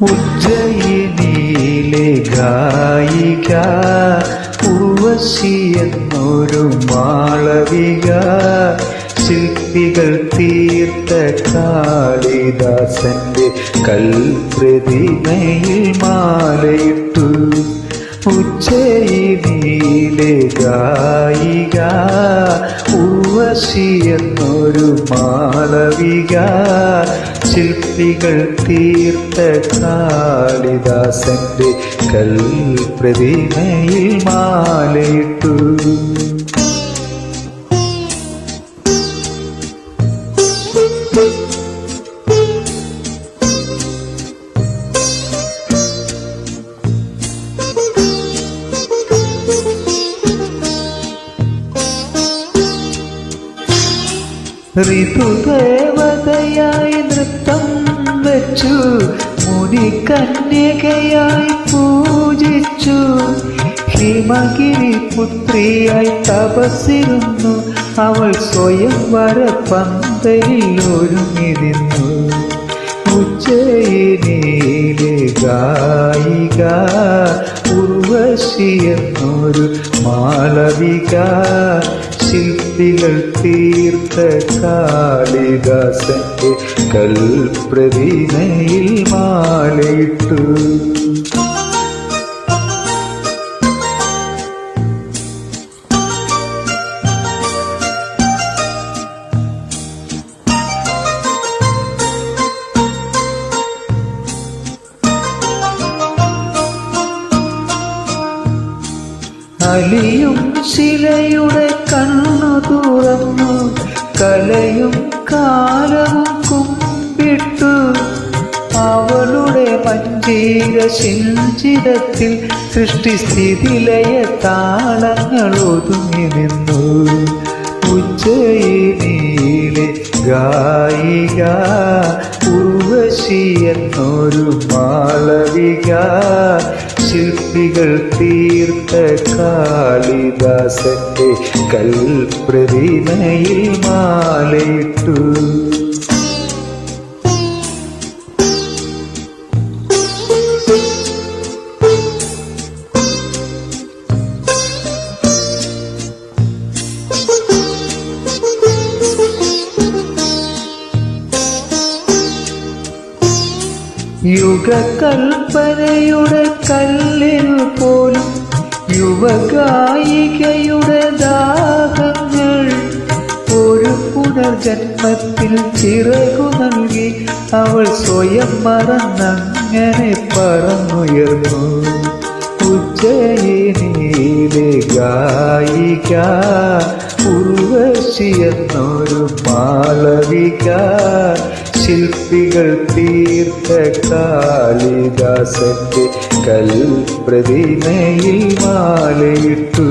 ഉജ്ജയിനിയിലെ ഗായിക ഉർവശി മാളവിക ശില്പികൾ തീർത്ത കാളിദാസന്റെ കൽപ്രതിമയിൽ മാലയിട്ടു. ഉജ്ജയിനിയിലെ ഗായിക ഉർവശി എന്നൊരു മാളവിക ശില്പികൾ തീർത്ത കാളിദാസന്റെ കൽപ്രതിമയിൽ മാലയിട്ടു. ഋതുദേവതയായി മുനികന്യകയായി പൂജിച്ചു. ഹിമഗിരി പുത്രിയായി തപസ്സിരുന്നു. അവൾ സ്വയം വര പന്തയിൽ ഒരുങ്ങിരുന്നു ഉജ്ജയിനിയിലെ ഗായിക ഉർവശി എന്നൊരു മാളവിക ശില്പികൾ തീർത്ത കാളിദാസന്റെ കൽപ്രതിമയിൽ മാലയിട്ടു. അലിയും ശിലയുടെ കണ്ണു തുറന്നു കലയും കാലവും കുമ്പിട്ടു. അവളുടെ മഞ്ചീര ശിഞ്ചിരത്തിൽ സൃഷ്ടിസ്ഥിതിലയ താളങ്ങൾ ഒതുങ്ങി നിന്നു ഉജ്ജയിനിയിലെ ഗായിക ഉർവശി എന്നൊരു മാളവിക ശില്പികൾ തീർത്ത കാളിദാസന്റെ കൽപ്രതിമയിൽ മാലയിട്ടു. യുഗകൽപ്പനയുടെ കല്ലിൽ പോലും യുവഗായികയുടെ ദാഹങ്ങൾ ഒരു പുനർജന്മത്തിൽ ചിറകു നൽകി അവൾ സ്വയം മറന്നങ്ങനെ പറന്നുയർന്നു. ഉജ്ജയിനിയിലെ ഗായിക ഉർവശിയെന്നൊരു മാളവിക ശില്പികൾ തീർത്ത കാളിദാസന്റെ കൽപ്രതിമയിൽ മാലയിട്ടു.